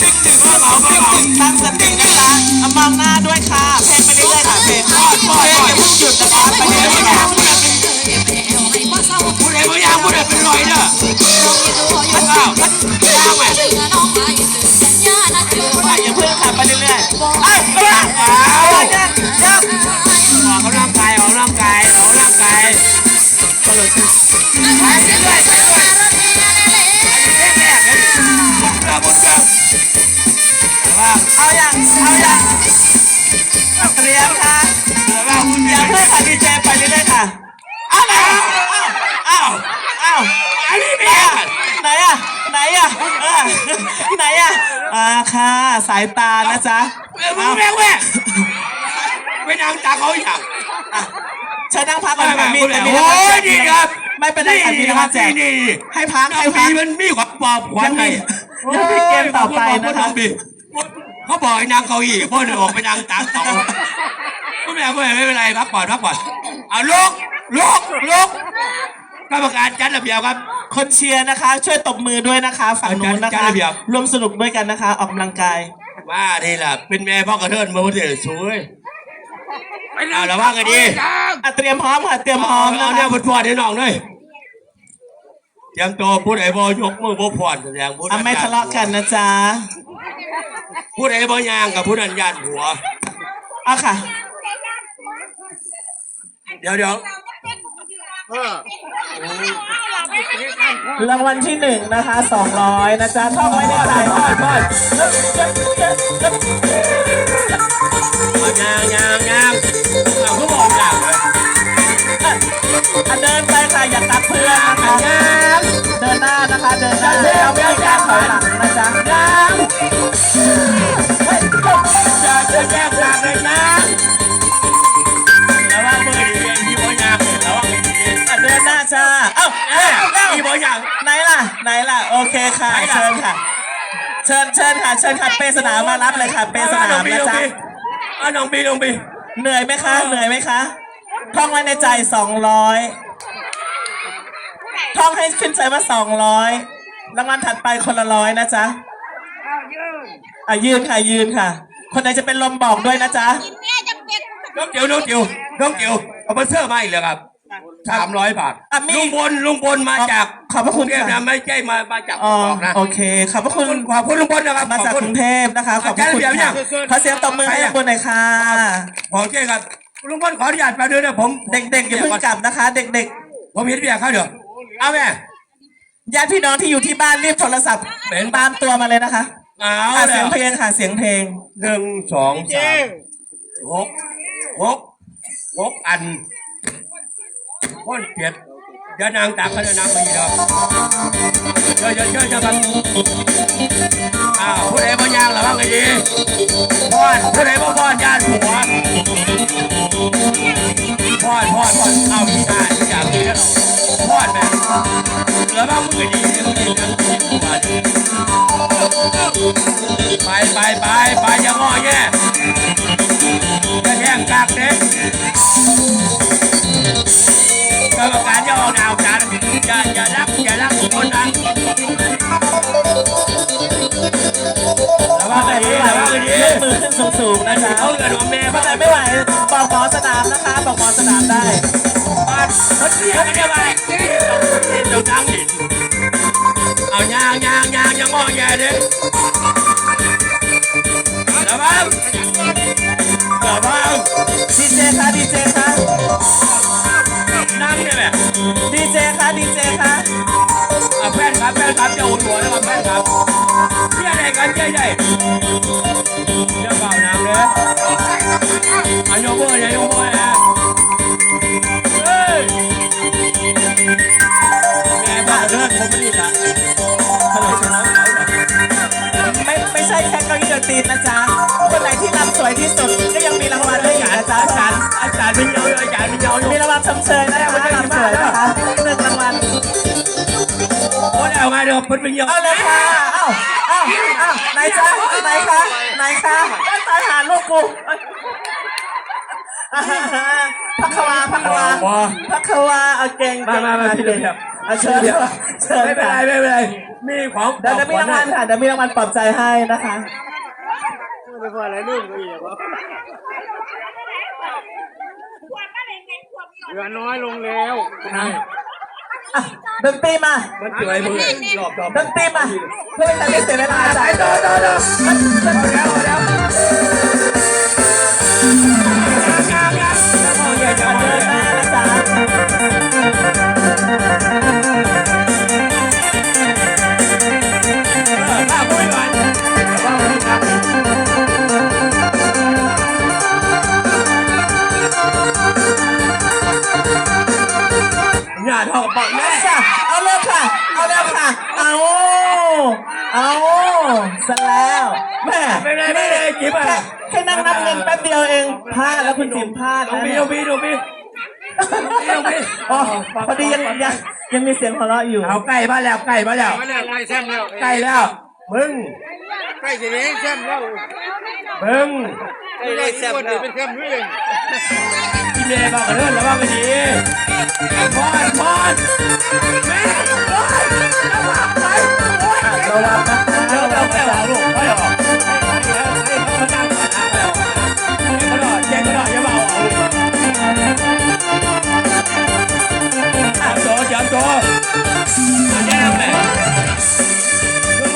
ติ๊กหนึ่งเบาเบาเบาตั้งสตินะคะเอามองหน้าด้วยค่ะ เพลงไปเรื่อยๆค่ะเพลงเพลงอย่าเพิ่งหยุดนะคะไปเรื่อยๆค่ะผู้ใดบางอย่างผู้ใดเป็นรอยเด้ออ้าวย่างแหวนค่ะอย่าเพิ่งค่ะไปเรื่อยๆ คุณอย่าเพิ่งค่ะดีเจไปเรื่อยๆค่ะอ้าวอ้าวอ้าวอันนี้เมียไหนอะไหนอะเออไหนอะอ่าค่ะสายตานะจ๊ะมึงแม่งแม่ไปนั่งตาเขาอย่างอะเชิญนั่งพักก่อนค่ะมีโอ้แต่มีรางวัลยดีครับ ไม่เป็นไรค่ะมีรางวัลแจกนี่ให้พักให้ให้พัพักกมันมีความปอบขวัยัญงไงมียังมีเกมต่อไปนะคะเขาบอกให้นางเก้าอี้พ่อหนึ่งออกไปนางตากเขาก็ ไม่ไม่ไม่เป็นไรพักผ่อนพักผ่อนเอาลุกลุกลุกกรรมการจัดระเบียบครับ คนเชียร์นะคะ ช่วยตบมือด้วยนะคะฝั่งนู้นนะจัดคะระเบียบร่วมสนุกด้วยกันนะคะ ออกกำลังกาย ว่านี่แหละเป็นแม่พ่อกระเทินมาพูดถึงสวยเอาละว่ากันดีอะเตรียมพร้อมค่ะเตรียมพร้อมเอานะเนี่ยคะพูดพอดให้น้องด้วยเตรียมตัวพูดไอ้บอยกมือบ่พอดแสดงพูดอะไม่ทะเลาะกันนะจ๊ะพูดไอ้บอยางกับพูดอันญาติหัว เอาค่ะ เดี๋ยวเดี๋ยวรางวัลที่หนึ่งนะคะสองร้อยนะจ๊ะท่องไว้ในใจพอดพอดเอายางยางยางเอาก็บอกยางเลยอะเดินไปค่ะอย่าตัดเพื่อนนะคะเดินหน้านะคะ เดินหน้าเราไม่มีการถอยหลังนะจ๊ะจะ จ้าเอ้าเอ้เอ้าเอ้าพี่บอยาง ไหนล่ะ ไหนล่ะ โอเคค่ะ เชิญค่ะ เชิญเชิญค่ะ เชิญค่ะ เปสนามมารับเลยค่ะ เปสนามนะจ๊ะ อะน้องบีน้องบี เหนื่อยไหมคะเหนื่อยไหมคะ ท่องไว้ในใจสองร้อยท่องให้ขึ้นใจว่าสองร้อยรางวัลถัดไปคนละร้อยนะจ๊ะอะยืนค่ะยืนค่ะ คนไหนจะเป็นลมบอกด้วยนะจ๊ะ น้องเจียวน้องเจียวน้องเจียวเอาไปเสื้อมาอีกเลยครับ สามร้อยบาทอะมี ลุงพลลุงพลมาจากขอบพระคุณกรุงเทพค่ะนะไม่ใช่มามาจากอ๋อบอกนะโอเคขอบพระคุณขอบคุณลุงพลนะครับมาจากขอบกคุณรุงเทพนะคะ ขอบพระคุณอาจารย์เดี๋ยวค่ะเนี่ยขอเสียงตบมือให้คุณหน่อยค่ะ ขอเจ้ครับลุงพลขออนุญาตแป๊บนึงนะผมเด็กๆอย่าเพิ่งกลับนะคะ เด็กผมเห็นเบียร์เขาเดี๋ยวเอาแม่ๆญาติพี่น้องที่อยู่ที่บ้านรีบโทรศัพท์เป็นตามตัวมาเลยนะคะเอาอะแล้เสียงวเพลงค่ะเสียงเพลง หนึ่งสองสามหกหกหกอัน คนเจ็ดเดี๋ยวนางตักเขาจะนางไปอีกแล้วเดี๋ยวเดี๋ยวเดี๋ยวเดี๋ยวกันอ้าวผู้ใดบ่ยางหรือว่าไงดีพ่อนผู้ใดบ่พ่อนญาติผัวพ่อนพ่อนพ่อนเอาที่หน้าที่อยากดีแล้วพ่อนแม่เหลือบ้างมือดีมือดีนะไปไปไปไปอย่างง้อแง่จะแย่งกากเด็ก รรมการจะออกดาวจันทร์อย่าอย่ารักอย่ารักคนนะระวังให้ดีระวังให้ดียกมือขึ้นสูงๆนะคะเอาเงินของแม่เข้าใจไม่ไหวบอกหมอสนามนะคะบอกหมอสนามได้บ้านเขาเสียกันได้ไหมเจ้าตั้งดินเอายางยางยางยังงอแงเด้ ครับแฟนครับจะอุ่นหัวนะครับแฟนครับเพี่อะไรกันใหญ่ใหญ่จะเป่าน้ำเลยอะยกมืออย่ายกมือนะเฮ้ยแม่บ้าเลิศผมไม่ดีละฮัลโหลชนะเขาเหรอไม่ไม่ใช่แค่เก้าอี้ดนตรีนะจ๊ะ คนไหนที่รำสวยที่สุดก็ยังมีรางวัลให้อีกนะจ๊ะอาจารย์อาจารย์เป็นเยอะอาจารย์เป็นเยอะอยู่มีรางวัลชมเชยนะคะรำสวยนะคะ อ้ยเอาไงเดี๋ยวเป็นเป็นเยอะเอาเลยค่ะเอ้าเอ้าเอ้าไหนจ๊ะไหนคะไหนคะตายหาลูกกูพักขวาพักขวาพักขวาเอาเก่งมามามาที่เดิมครับอะเชิญเชิญไม่เป็นค่ะไรไม่เป็นไรมีของเดี๋ยวจะมีรางวัลค่ะเดี๋ยวมีรางวัลปลอบใจให้นะคะไม่พออะไรนู่นก็อีกวะเหลือน้อยลงแล้วใช่อะ ดนตรีมามันเจ๋ยมึงเลยรอบรอบดนตรีมาเพื่อเป็นการไม่เสียเวลาจ้ะไอ้โดนโหน้าทองปอกแม่จ้ะเอาเร็วค่ะเอาเร็วค่ะ เอาเอาเสร็จแล้วแม่ไม่ได้ไม่ได้จิ๊บอะแค่แค่นั่งนับเงินแป๊บเดียวเองพลาดแล้วคุณจิ๋มพลาดดูนะพี่เนี่ยดูพี่ดูพี่ดูพี่อ๋อพอดียังยังยังมีเสียงหัวเราะอยู่เอาใกล้มาแล้วใกล้มาแล้วไม่ได้ไล่แช่มแล้วใกล้แล้ว มึงใกล้จะเลี้ยงแช่มแล้วมึงใกล้ไล่แช่มแล้วเป็นแช่มด้วยพี่ เมย์บอกกันเรื่องระวังกันดีพอดพอดแม่โอ้ยระวังไปโอ้ยระวังนะเดี๋ยวเราไปหาลูกไปหรอให้เขาตั้งก่อนนะเขาหล่อเจ๊ก็หล่อจะเบาเอาลูกอะโจเดี๋ยวโจมาแย่แม่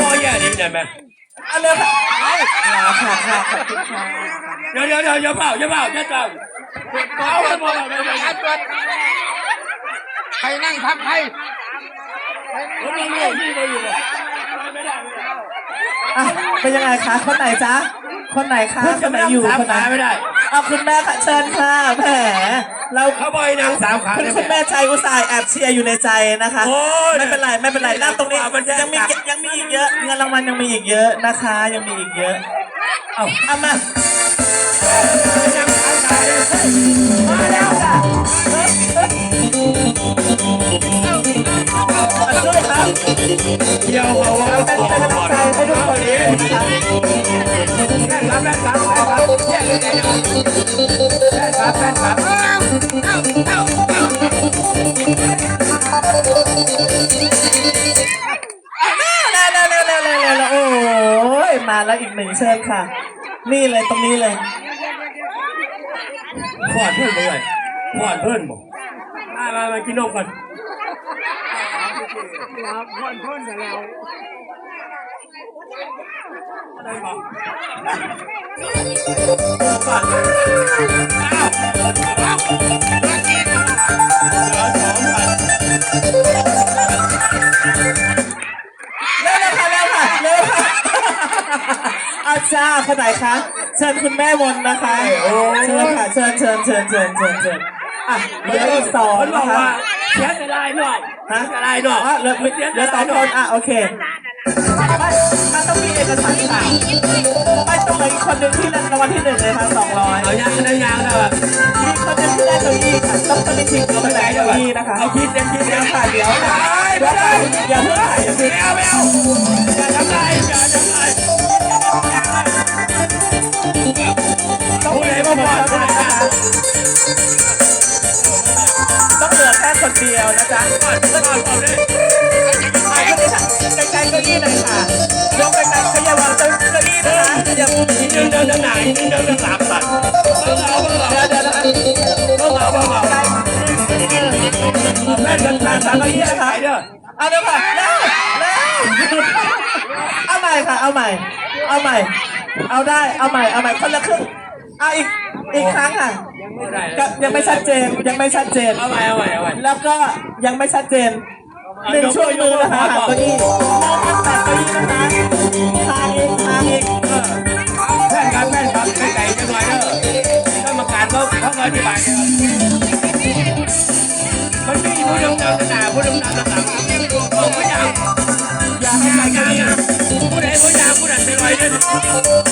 อแย่ดีเนี่ยแม่เอาเร็วค่ะเอาค่ะค่ะขอบคุณค่ะเดี๋ยวเดี๋ยวเดี๋ยวอย่าเบาอย่าเบาอย่าเบา เอาไปหมดเลยใครนั่งทับใครผมยังไม่ที่มาอยู่อะเป็นยังไงคะ คนไหนจ๊ะ คนไหนคะ คนไหนไม่อยู่ คนไหนไม่ได้ เอาคุณแม่ค่ะเชิญค่ะแหมเราเขาบอกให้นางสามขาคุณคุณแม่ใจอุตส่าห์แอบเชียร์อยู่ในใจนะคะโอ้ยไม่เป็นไรไม่เป็นไรนั่งตรงนี้ยังมียังมีอีกเยอะเงินรางวัลยังมีอีกเยอะนะคะ ยังมีอีกเยอะ เอาเอามา เลยมาแล้วค่ะเอาช่วยครับเดี๋ยวเอาว่าเป็นกำลังใจให้ทุกคนนี้แม่ครับแม่ครับแม่ครับแม่ครับแม่ครับมาแล้วอีกหนึ่งเชิญค่ะ นี่เลยตรงนี้เลย ขวานเพื่อนเลยขวานเพื่อนบอกมามามากินนมก่อนครับพ่นพ่นแต่แล้วได้บอกก่อนอ้าวอ้าวเหลือสองพันเร็วเลยค่ะเร็วค่ะเร็วค่ะอาจารย์คนไหนคะเชิญคุณแม่มนต์นะคะเชิญค่ะ เชิญเชิญเชิญเชิญเชิญเชิญอะเหลืออีกสองมันบอนะกคะว่าเสียจะได้หน่อยฮะจะได้หน่อยอ๋อเหลือเหลือสองคนอะโอเคไม่มันต้องมีเอกสารข่าวไม่ต้องเหลืออีกคนหนึ่งที่รางวัลที่หนึ่งเลยค่ะสองร้อยเอายางได้ยางแล้วอะมีคนหนึ่งที่ได้เก้าอี้ค่ะต้องต้องมีทีมเอาเขาไปไปไหนได้เดี๋ยวเก้าอี้นะคะเอาคิดเต็มที่เดี๋เดี๋ยยววค่ะเดี๋ยวค่ะไม่เดี๋ยวได้ค่ะอย่าเพิ่งค่ะอย่าเพิ่ง ไม่เอาไม่เอาอย่าทำไรอย่าทำไรต้ ผู้มีใดคมานบเท่าอกผู้นั้นใดนะคะต้องเหลือแค่คนเดียวนะจ๊ะก่อนก่อนก่อนเลยไปก็ได้ค่ะไกลๆเก้าอี้หน่อยค่ะยกไกลๆขยับวางเก้าอี้นะคะขยับนิดนึงเดินทางไหนนิดนึงเดินทางสามสัตว์เบิ่งเอาเบิ่งเอาเดี๋ยวเดี๋ยวนะคะเบิ่งเอาเบิ่งเอาไปแม่กันทางสามเก้าอี้นะคะเด้อเอาเดี๋ยวค่ะเร็วเร็วเอาใหม่ค่ะ เอาใหม่ เอาใหม่ เอาได้ เอาใหม่ เอาใหม่คนละครึ่งเอาอีกอีกครั้งค่ะไม่ได้ก็ยังไม่ชัดเจนยังไม่ชัดเจน เอาใหม่เอาใหม่เอาใหม่แล้วก็ยังไม่ชัดเจนหนึ่งช่วงมือนะคะหาเก้าอี้นั่งตัดเก้าอี้นะคะทางอีกทางอีกแม่ครับแม่ครับไม่ไก่จะหน่อยเด้อกรรมการเขาเขาอธิบายเนี่ยมันมีผู้ดำน้ำหนาผู้ดำน้ำหนาบอกไม่ยังอย่าให้ไม่ใครยังยังผู้ใดผู้ยังผู้นั้นจะหน่อยเด้อ